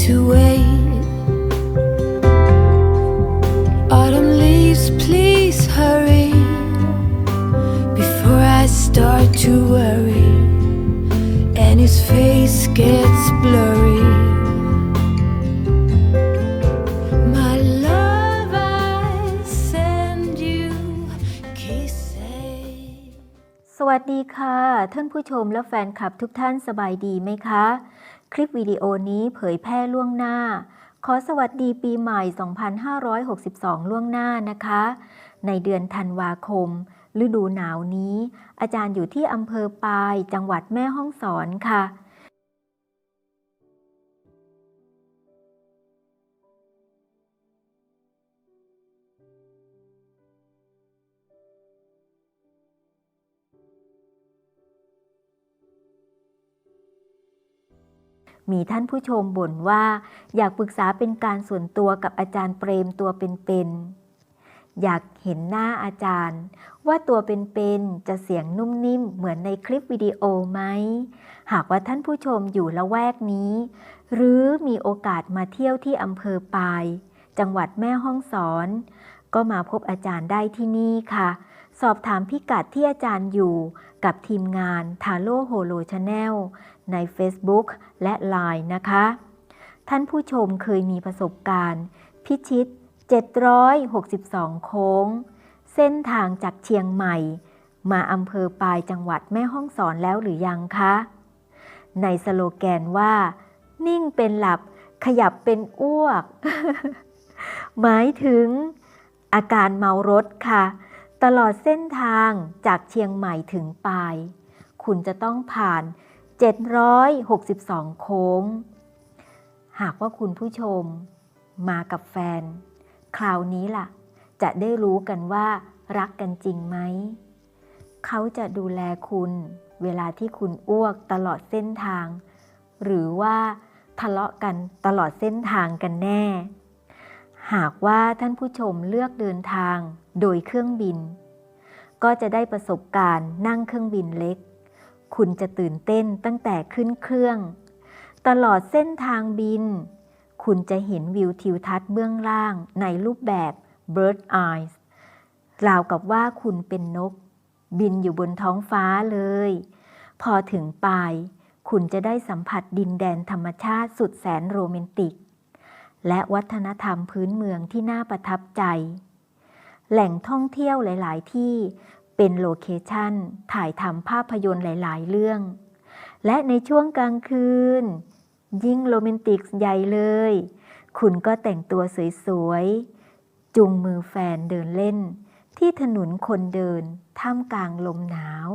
to wait. Autumn leaves, please hurry before I start to worry and his face gets blurry. My love, I send you kisses. สวัสดีค่ะ ท่านผู้ชมและแฟนคลับทุกท่านสบายดีไหมคะ คลิปวิดีโอนี้เผยแพร่ล่วงหน้า ขอสวัสดีปีใหม่ 2562 ล่วงหน้านะคะ ในเดือนธันวาคม ฤดูหนาวนี้ อาจารย์อยู่ที่อำเภอปาย จังหวัดแม่ฮ่องสอนค่ะ มีท่านผู้ชมบ่นว่า อยากปรึกษาเป็นการส่วนตัวกับอาจารย์เปรมตัวเป็นๆ อยากเห็นหน้าอาจารย์ ว่าตัวเป็นๆ จะเสียงนุ่มนิ่มเหมือนในคลิปวิดีโอไหม หากว่าท่านผู้ชมอยู่ละแวกนี้ หรือมีโอกาสมาเที่ยวที่อำเภอปาย จังหวัดแม่ฮ่องสอน ก็มาพบอาจารย์ได้ที่นี่ค่ะ สอบถามพิกัดที่อาจารย์อยู่กับทีมงานทาโลโฮโลชาแนล ใน Facebook และ Line นะคะ ท่านผู้ชมเคยมีประสบการณ์ พิชิต 762 โค้ง เส้นทางจากเชียงใหม่ มาอำเภอปลายจังหวัดแม่ฮ่องสอนแล้วหรือยังคะ ในสโลแกนว่า นิ่งเป็นหลับขยับเป็นอ้วก หมายถึง อาการเมารถค่ะ ตลอดเส้นทางจากเชียงใหม่ถึงปาย คุณจะต้องผ่าน 762 โค้ง หากว่าคุณผู้ชมมากับแฟน คราวนี้ล่ะ จะได้รู้กันว่ารักกันจริงไหม เขาจะดูแลคุณเวลาที่คุณอ้วกตลอดเส้นทาง หรือว่าทะเลาะกันตลอดเส้นทางกันแน่ หากว่าท่านผู้ชมเลือกเดินทางโดยเครื่องบิน ก็จะได้ประสบการณ์นั่งเครื่องบินเล็ก คุณจะตื่นเต้นตั้งแต่ขึ้นเครื่อง ตลอดเส้นทางบิน คุณจะเห็นวิวทิวทัศน์เบื้องล่างในรูปแบบ bird eyes ราวกับว่าคุณเป็นนก บินอยู่บนท้องฟ้าเลย พอถึงปลาย คุณจะได้สัมผัสดินแดนธรรมชาติสุดแสนโรแมนติก และวัฒนธรรมพื้นเมืองที่น่าประทับใจ แหล่งท่องเที่ยวหลาย ๆ ที่ เป็นโลเคชันถ่ายทำภาพยนตร์หลาย ๆ เรื่อง และในช่วงกลางคืน ยิ่งโรแมนติกใหญ่เลย คุณก็แต่งตัวสวยๆ จุงมือแฟนเดินเล่น ที่ถนนคนเดินท่ามกลางลมหนาว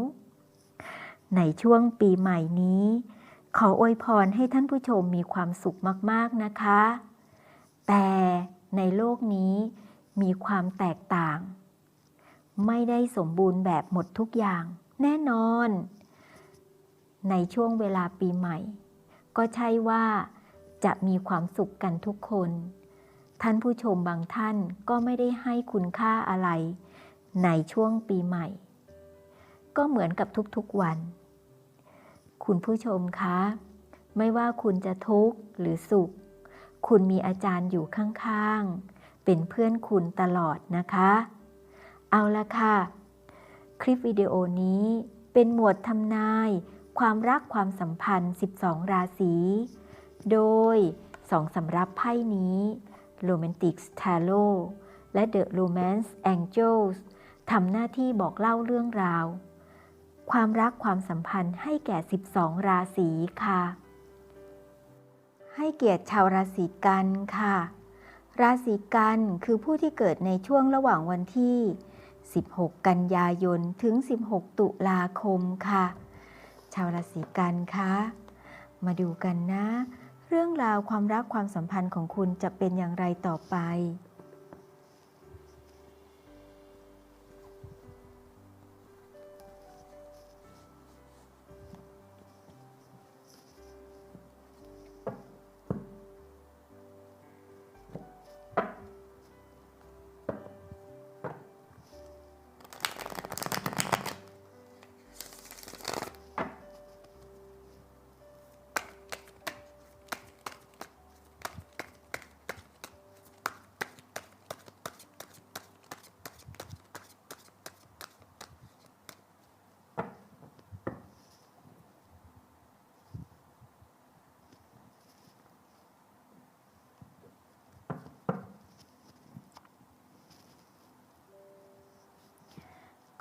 ในช่วงปีใหม่นี้ ขออวยพรให้ท่านผู้ชมมีความสุขมากๆนะคะ แต่ในโลกนี้มีความแตกต่าง ไม่ได้สมบูรณ์แบบหมดทุกอย่าง แน่นอน ในช่วงเวลาปีใหม่ ก็ใช่ว่าจะมีความสุขกันทุกคน ท่านผู้ชมบางท่านก็ไม่ได้ให้คุณค่าอะไร ในช่วงปีใหม่ ก็เหมือนกับทุกๆวัน คุณผู้ชมคะ ไม่ว่าคุณจะทุกข์หรือสุข คุณมีอาจารย์อยู่ข้างๆ เป็นเพื่อนคุณตลอดนะคะ เอาละค่ะ คลิปวิดีโอนี้เป็นหมวดทำนาย ความรักความสัมพันธ์ 12 ราศี โดยสองสำรับไพ่นี้ Romantic Tarot และ The Romance Angels ทำหน้าที่บอกเล่าเรื่องราว ความรักความสัมพันธ์ให้แก่ 12 ราศีค่ะ ให้เกียรติชาวราศีกันค่ะ ราศีกันคือผู้ที่เกิดในช่วงระหว่างวันที่ 16 กันยายนถึง 16 ตุลาคมค่ะ ชาวราศีกันคะมาดูกันนะ เรื่องราวความรักความสัมพันธ์ของคุณจะเป็นอย่างไรต่อไป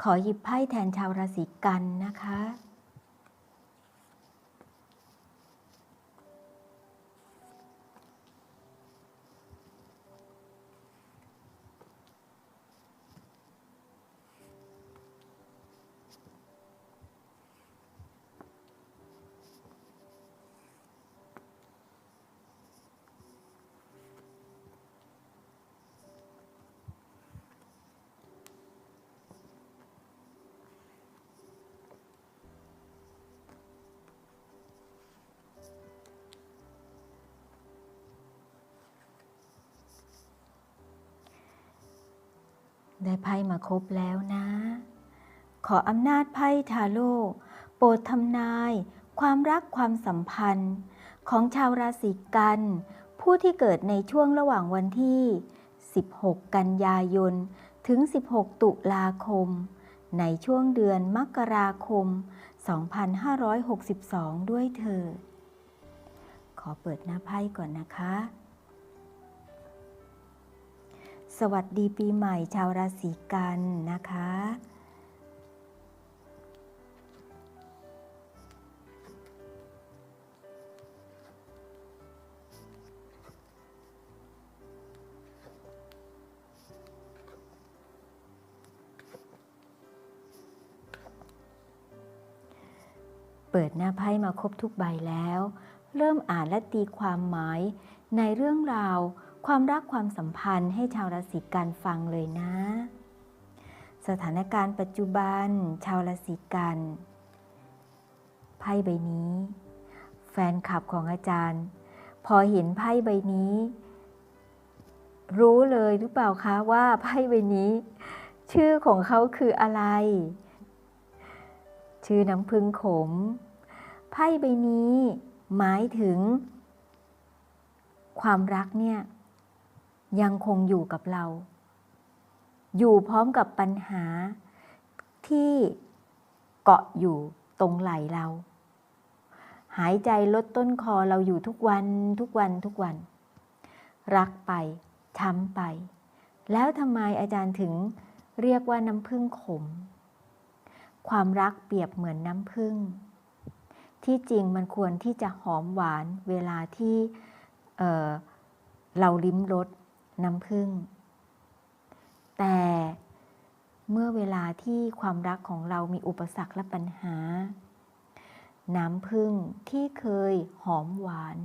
ขอหยิบไพ่แทนชาวราศีกันนะคะ ได้ไพ่มาครบแล้วนะ ขออำนาจไพ่ทาโร่โปรดทำนาย ความรักความสัมพันธ์ ของชาวราศีกัน ผู้ที่เกิดในช่วงระหว่างวันที่ 16 กันยายน ถึง 16 ตุลาคม ในช่วงเดือนมกราคม 2562 ด้วยเถิดขอเปิดหน้าไพ่ก่อนนะคะ สวัสดีปีใหม่ชาวราศีกันนะคะ เปิดหน้าไพ่มาครบทุกใบแล้ว เริ่มอ่านและตีความหมายในเรื่องราว ความรักความสัมพันธ์ให้ชาวราศีกันฟังเลยนะ สถานการณ์ปัจจุบัน ชาวราศีกันไพ่ใบนี้ แฟนคลับของอาจารย์ พอเห็นไพ่ใบนี้ รู้เลยหรือเปล่าคะว่าไพ่ใบนี้ ชื่อของเขาคืออะไร ชื่อน้ำพึ่งขม ไพ่ใบนี้ หมายถึงความรักเนี่ย ยังคงอยู่กับเรา อยู่พร้อมกับปัญหาที่เกาะอยู่ตรงไหลเรา หายใจลดต้นคอเราอยู่ทุกวันทุกวันทุกวัน รักไปช้ำไป แล้วทำไมอาจารย์ถึงเรียกว่าน้ำพึ่งขม ความรักเปรียบเหมือนน้ำผึ้งที่จริงมันควรที่จะหอมหวานเวลาที่เเราลิ้มรส น้ำผึ้งแต่เมื่อเวลาที่ความรักของเรามีอุปสรรคและปัญหา น้ำผึ้งที่เคยหอมหวาน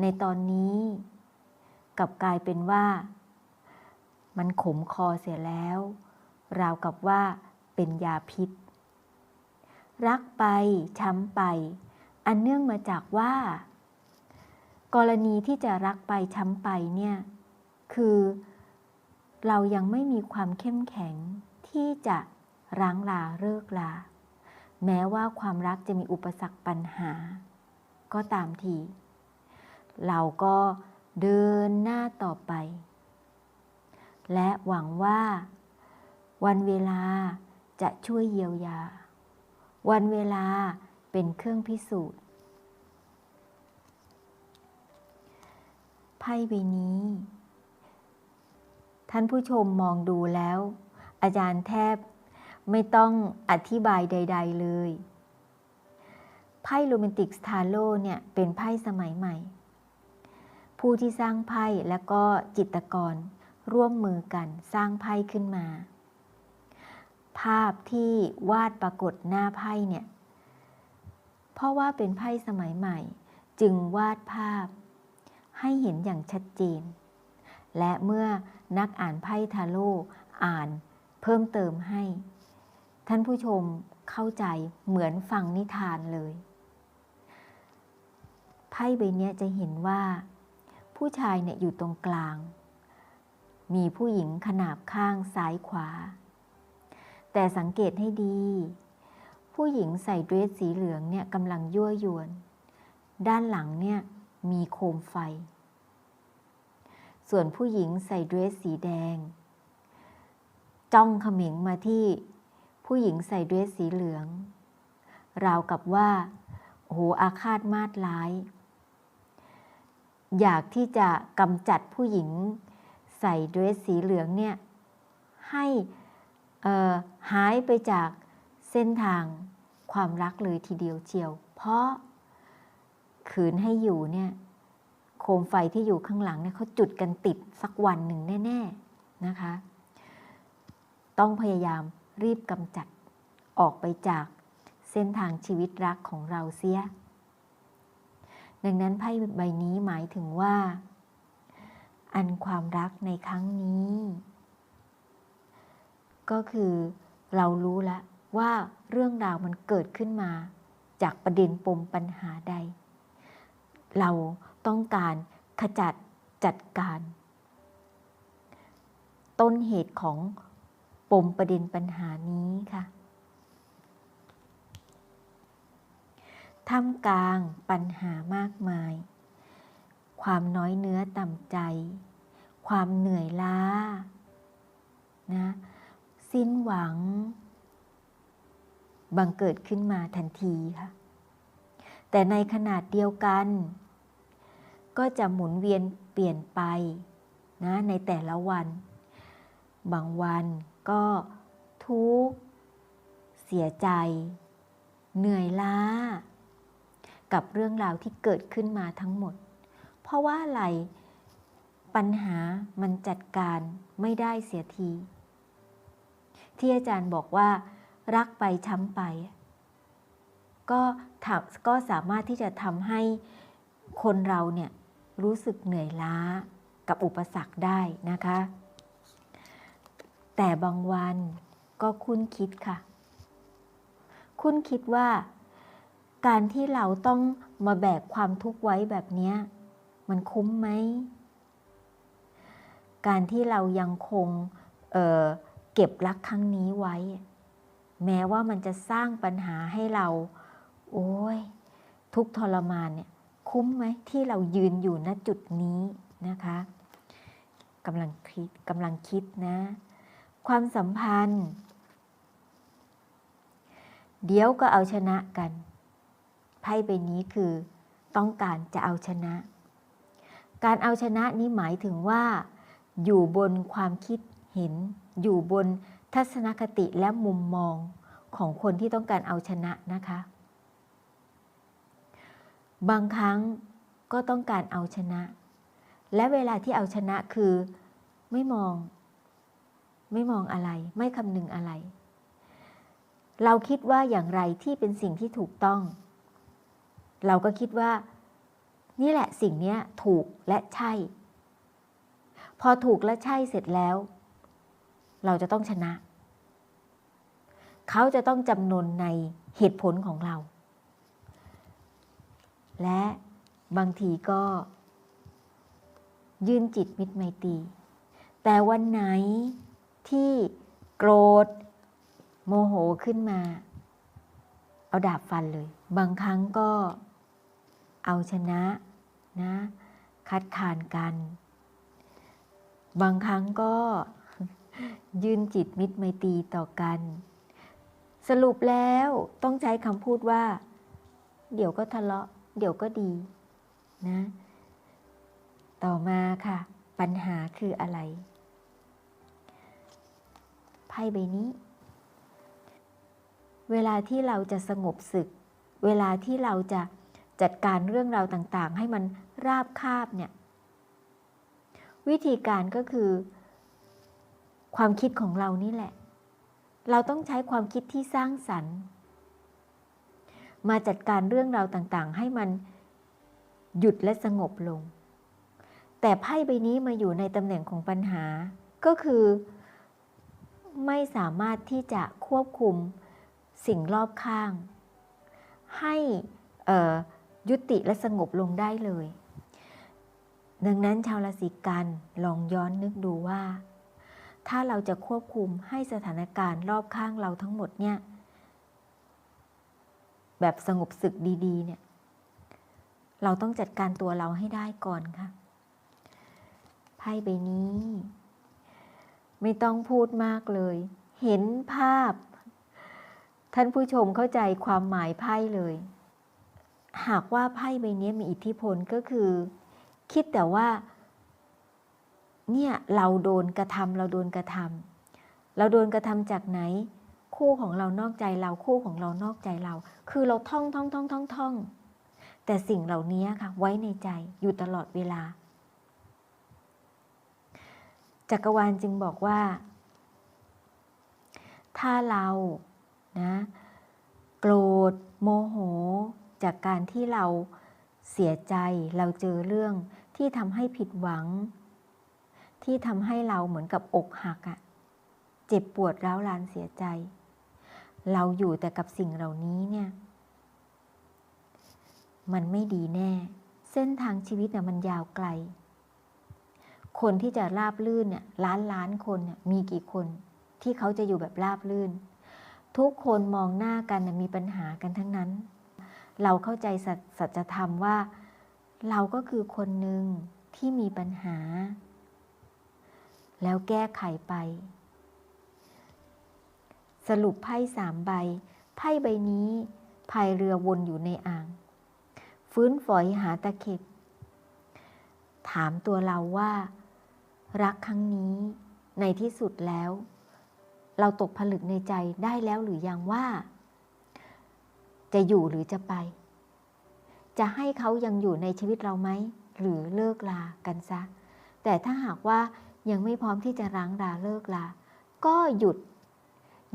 ในตอนนี้กลับกลายเป็นว่า มันขมคอเสียแล้ว ราวกับว่าเป็นยาพิษ รักไปช้ำไป อันเนื่องมาจากว่า กรณีที่จะรักไปช้ำไปเนี่ยคือเรายังไม่มีความเข้มแข็งที่จะร้างลาเลิกลา แม้ว่าความรักจะมีอุปสรรคปัญหา ก็ตามที เราก็เดินหน้าต่อไป และหวังว่าวันเวลาจะช่วยเยียวยา วันเวลาเป็นเครื่องพิสูจน์ ไพ่ใบนี้ ท่านผู้ชมมองดูแล้ว อาจารย์แทบไม่ต้องอธิบายใด ๆ เลย ไพ่โรแมนติกสตาโลเนี่ยเป็นไพ่สมัยใหม่ ผู้ที่สร้างไพ่และก็จิตกรร่วมมือกันสร้างไพ่ขึ้นมา ภาพที่วาดปรากฏหน้าไพ่เนี่ย เพราะว่าเป็นไพ่สมัยใหม่ จึงวาดภาพ ให้เห็นอย่างชัดเจน และเมื่อนักอ่านไพ่ทาโร่อ่านเพิ่มเติมให้ ท่านผู้ชมเข้าใจเหมือนฟังนิทานเลยไพ่ใบนี้จะเห็นว่า ผู้ชายเนี่ยอยู่ตรงกลาง มีผู้หญิงขนาบข้างซ้ายขวา แต่สังเกตให้ดี ผู้หญิงใส่เดรสสีเหลืองเนี่ยกำลังยั่วยวน ด้านหลังเนี่ยมีโคมไฟ ส่วนผู้หญิงใส่เดรสสีแดง จ้องเขม็งมาที่ผู้หญิงใส่เดรสสีเหลือง ราวกับว่า โอ้โหอาฆาตมาดร้าย อยากที่จะกำจัดผู้หญิงใส่เดรสสีเหลืองเนี่ยให้หายไปจากเส้นทางความรักเลยทีเดียวเชียว เพราะขืนให้อยู่เนี่ย โคมไฟที่อยู่ข้างหลังเนี่ยเขาจุดกันติดสักวันหนึ่งแน่ ๆนะคะ ต้องพยายามรีบกำจัดออกไปจากเส้นทางชีวิตรักของเราเสีย ดังนั้นไพ่ใบนี้หมายถึงว่า อันความรักในครั้งนี้ ก็คือเรารู้แล้วว่าเรื่องราวมันเกิดขึ้นมาจากประเด็นปมปัญหาใด เรา ต้องการขจัดจัดการ ต้นเหตุของปมประเด็นปัญหานี้ค่ะท่ามกลางปัญหามากมาย ความน้อยเนื้อต่ำใจ ความเหนื่อยล้านะสิ้นหวัง บังเกิดขึ้นมาทันทีค่ะ แต่ในขนาดเดียวกัน ก็จะหมุนเวียนเปลี่ยนไปนะในแต่ละวัน บางวันก็ทุกข์เสียใจ เหนื่อยล้า กับเรื่องราวที่เกิดขึ้นมาทั้งหมด เพราะว่าอะไรปัญหามันจัดการไม่ได้เสียที ที่อาจารย์บอกว่า รักไปช้ำไป ก็ทำก็สามารถที่จะทำให้คนเราเนี่ย รู้สึกเหนื่อยล้ากับอุปสรรคได้นะคะ แต่บางวันก็คุ้นคิดค่ะ คุ้นคิดว่า การที่เราต้องมาแบกความทุกข์ไว้แบบนี้มันคุ้มไหม การที่เรายังคงเเก็บรักครั้งนี้ไว้ แม้ว่ามันจะสร้างปัญหาให้เรา โอ้ยทุกข์ทรมานเนี่ย คุ้มไหมที่เรายืนอยู่ณจุดนี้นะคะกำลังคิดกำลังคิดนะ ความสัมพันธ์ เดี๋ยวก็เอาชนะกันไพ่ใบนี้คือต้องการจะเอาชนะ การเอาชนะนี้หมายถึงว่า อยู่บนความคิดเห็น อยู่บนทัศนคติและมุมมองของคนที่ต้องการเอาชนะนะคะ บางครั้งก็ต้องการเอาชนะ และเวลาที่เอาชนะคือไม่มอง ไม่มองอะไร ไม่คำนึงอะไร เราคิดว่าอย่างไรที่เป็นสิ่งที่ถูกต้อง เราก็คิดว่า นี่แหละสิ่งนี้ถูกและใช่ พอถูกและใช่เสร็จแล้ว เราจะต้องชนะ เขาจะต้องจำนนในเหตุผลของเรา และบางทีก็ ยื่นจิตมิตรไมตรีแต่วันไหนที่โกรธ โมโหขึ้นมา เอาดาบฟันเลย บางครั้งก็เอาชนะนะ คัดค้านกัน บางครั้งก็ยื่นจิตมิตรไมตรีต่อกัน สรุปแล้วต้องใช้คำพูดว่า เดี๋ยวก็ทะเลาะ เดี๋ยวก็ดีนะ ต่อมาค่ะ ปัญหาคืออะไร ไพ่ใบนี้ เวลาที่เราจะสงบศึก เวลาที่เราจะจัดการเรื่องราวต่างๆ ให้มันราบคาบเนี่ย วิธีการก็คือ ความคิดของเรานี่แหละ เราต้องใช้ความคิดที่สร้างสรรค์ มาจัดการเรื่องราวต่างๆ ให้มันหยุดและสงบลง แต่ไพ่ใบนี้มาอยู่ในตำแหน่งของปัญหา ก็คือ ไม่สามารถที่จะควบคุมสิ่งรอบข้าง ให้ยุติและสงบลงได้เลย ดังนั้นชาวราศีกันลองย้อนนึกดูว่า ถ้าเราจะควบคุมให้สถานการณ์รอบข้างเราทั้งหมดเนี่ย แบบสงบศึกดีๆ เนี่ย เราต้องจัดการตัวเราให้ได้ก่อนค่ะไพ่ใบนี้ ไม่ต้องพูดมากเลย เห็นภาพ ท่านผู้ชมเข้าใจความหมายไพ่เลย หากว่าไพ่ใบนี้มีอิทธิพลก็คือ คิดแต่ว่า เนี่ยเราโดนกระทำเราโดนกระทเราโดนกระทำจากไหน คู่ของเรานอกใจเราคู่ของเรานอกใจเรา คือเราท่องท่องท่องท่องท่อง แต่สิ่งเหล่านี้ค่ะ ไว้ในใจอยู่ตลอดเวลา จักรวาลจึงบอกว่า ถ้าเรานะโกรธโมโห จากการที่เราเสียใจเราเจอเรื่องที่ทำให้ผิดหวัง ที่ทำให้เราเหมือนกับอกหักอะเจ็บปวดร้าวรานเสียใจ เราอยู่แต่กับสิ่งเหล่านี้เนี่ย มันไม่ดีแน่ เส้นทางชีวิตเนี่ยมันยาวไกล คนที่จะราบลื่นเนี่ยล้านล้านคนเนี่ยมีกี่คนที่เขาจะอยู่แบบราบลื่น ทุกคนมองหน้ากันมีปัญหากันทั้งนั้น เราเข้าใจสัจสัจธรรมว่า เราก็คือคนหนึ่งที่มีปัญหา แล้วแก้ไขไป สรุปไพ่สามใบ ไพ่ใบนี้พายเรือวนอยู่ในอ่าง ฟื้นฝอยหาตะเข็บ ถามตัวเราว่า รักครั้งนี้ในที่สุดแล้ว เราตกผลึกในใจได้แล้วหรือยังว่า จะอยู่หรือจะไป จะให้เขายังอยู่ในชีวิตเราไหม หรือเลิกลากันซะ แต่ถ้าหากว่ายังไม่พร้อมที่จะร้างราเลิกลา ก็หยุด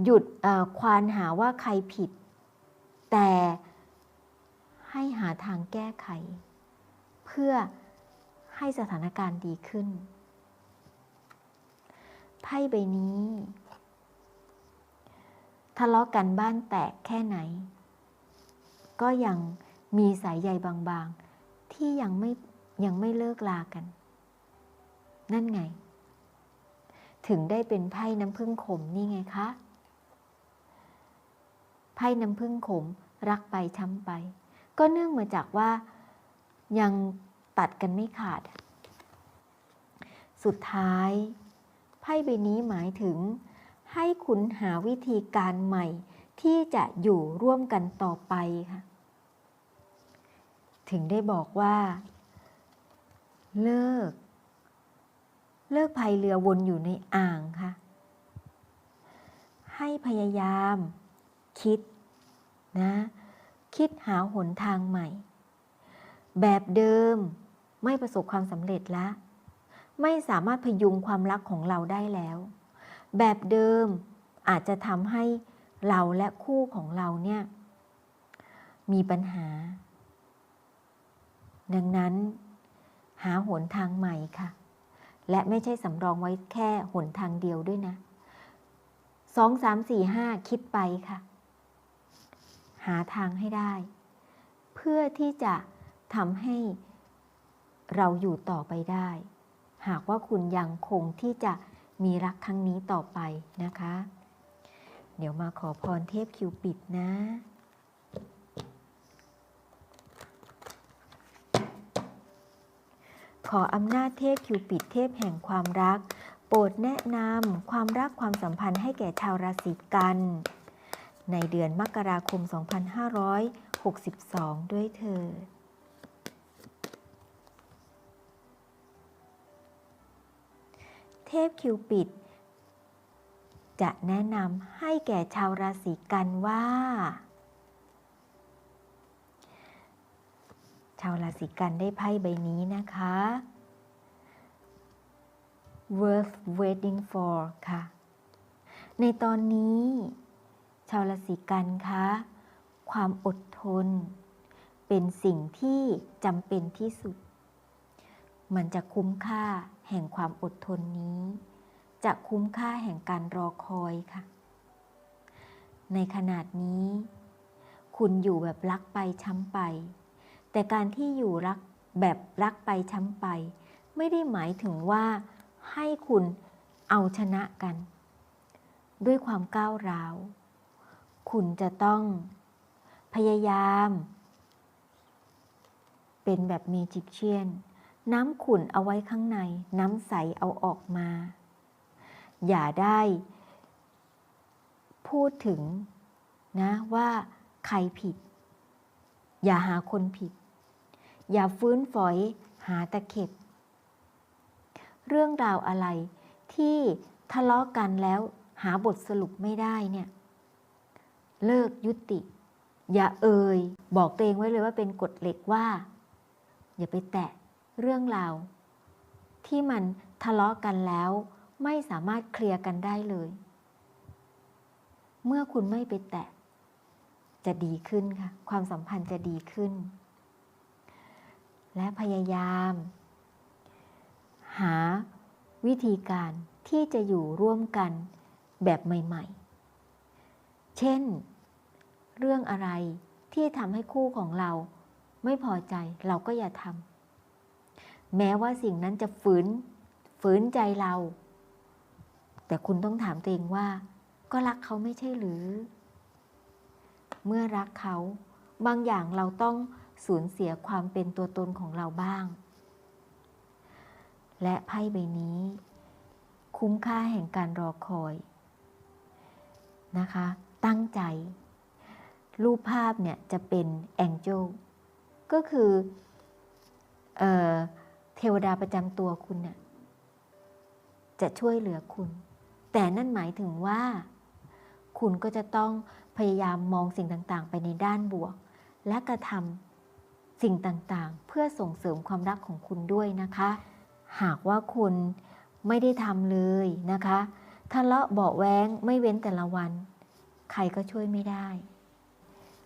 หยุดควานหาว่าใครผิด แต่ให้หาทางแก้ไข เพื่อให้สถานการณ์ดีขึ้น ไพ่ใบนี้ทะเลาะกันบ้านแตกแค่ไหน ก็ยังมีสายใยบางๆ ที่ยังไม่ยังไม่เลิกลากัน นั่นไง ถึงได้เป็นไพ่น้ำผึ้งขมนี่ไงคะ ไพ่น้ำผึ้งขม รักไปช้ำไป ก็เนื่องมาจากว่ายังตัดกันไม่ขาด สุดท้าย ไพ่ใบนี้หมายถึง ให้คุณหาวิธีการใหม่ที่จะอยู่ร่วมกันต่อไปค่ะ ถึงได้บอกว่า เลิก เลิกพายเรือวนอยู่ในอ่างค่ะ ให้พยายาม คิดนะ คิดหาหนทางใหม่ แบบเดิมไม่ประสบความสำเร็จละ ไม่สามารถพยุงความรักของเราได้แล้ว แบบเดิมอาจจะทำให้เราและคู่ของเราเนี่ย มีปัญหา ดังนั้น หาหนทางใหม่ค่ะ และไม่ใช่สำรองไว้แค่หนทางเดียวด้วยนะสองสามสี่ห้าคิดไปค่ะ หาทางให้ได้ เพื่อที่จะทำให้เราอยู่ต่อไปได้ หากว่าคุณยังคงที่จะมีรักครั้งนี้ต่อไปนะคะ เดี๋ยวมาขอพรเทพคิวปิดนะขออำนาจเทพคิวปิดเทพแห่งความรัก โปรดแนะนำความรักความสัมพันธ์ให้แก่ชาวราศีกัน ในเดือนมกราคม 2562 ด้วยเธอเทพคิวปิด จะแนะนำให้แก่ชาวราศีกันว่า ชาวราศีกันได้ไพ่ใบนี้นะคะ worth waiting for ค่ะ ในตอนนี้ ชาวราศีกันคะความอดทน เป็นสิ่งที่จำเป็นที่สุด มันจะคุ้มค่าแห่งความอดทนนี้ จะคุ้มค่าแห่งการรอคอยค่ะ ในขนาดนี้ คุณอยู่แบบรักไปช้ำไป แต่การที่อยู่รักแบบรักไปช้ำไป ไม่ได้หมายถึงว่าให้คุณเอาชนะกัน ด้วยความก้าวร้าว คุณจะต้อง พยายาม เป็นแบบเมจิกเชียน น้ำขุ่นเอาไว้ข้างใน น้ำใสเอาออกมา อย่าได้ พูดถึงนะว่าใครผิด อย่าหาคนผิด อย่าฟื้นฝอยหาตะเข็บ เรื่องราวอะไรที่ทะเลาะกันแล้วหาบทสรุปไม่ได้เนี่ย เลิกยุติ อย่าเอ่ยบอกตัวเองไว้เลยว่าเป็นกฎเหล็กว่า อย่าไปแตะเรื่องราวที่มันทะเลาะกันแล้วไม่สามารถเคลียร์กันได้เลย เมื่อคุณไม่ไปแตะ จะดีขึ้นค่ะ ความสัมพันธ์จะดีขึ้น และพยายาม หาวิธีการที่จะอยู่ร่วมกันแบบใหม่ ๆ เช่น เรื่องอะไรที่ทำให้คู่ของเราไม่พอใจเราก็อย่าทำแม้ว่าสิ่งนั้นจะฝืนฝืนใจเรา แต่คุณต้องถามตัวเองว่า ก็รักเขาไม่ใช่หรือ เมื่อรักเขาบางอย่างเราต้องสูญเสียความเป็นตัวตนของเราบ้าง และไพ่ใบนี้ คุ้มค่าแห่งการรอคอยนะคะ ตั้งใจ รูปภาพเนี่ยจะเป็นแองเจลก็คือเออเทวดาประจำตัวคุณเนี่ยจะช่วยเหลือคุณ แต่นั่นหมายถึงว่า คุณก็จะต้องพยายามมองสิ่งต่างๆ ไปในด้านบวก และกระทำสิ่งต่างๆ เพื่อส่งเสริมความรักของคุณด้วยนะคะ หากว่าคุณไม่ได้ทำเลยนะคะทะเลาะเบาแว้งไม่เว้นแต่ละวัน ใครก็ช่วยไม่ได้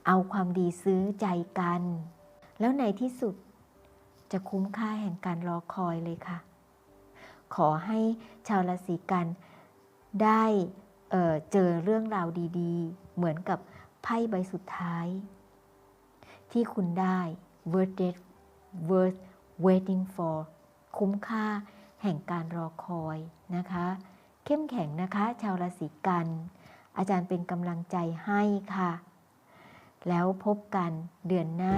เอาความดีซื้อใจกัน แล้วในที่สุดจะคุ้มค่าแห่งการรอคอยเลยค่ะ ขอให้ชาวราศีกันได้เเจอเรื่องราวดีๆ เหมือนกับไพ่ใบสุดท้าย ที่คุณได้ worth it worth waiting for คุ้มค่าแห่งการรอคอยนะคะ เข้มแข็งนะคะ ชาวราศีกัน อาจารย์เป็นกำลังใจให้ค่ะ แล้วพบกันเดือนหน้า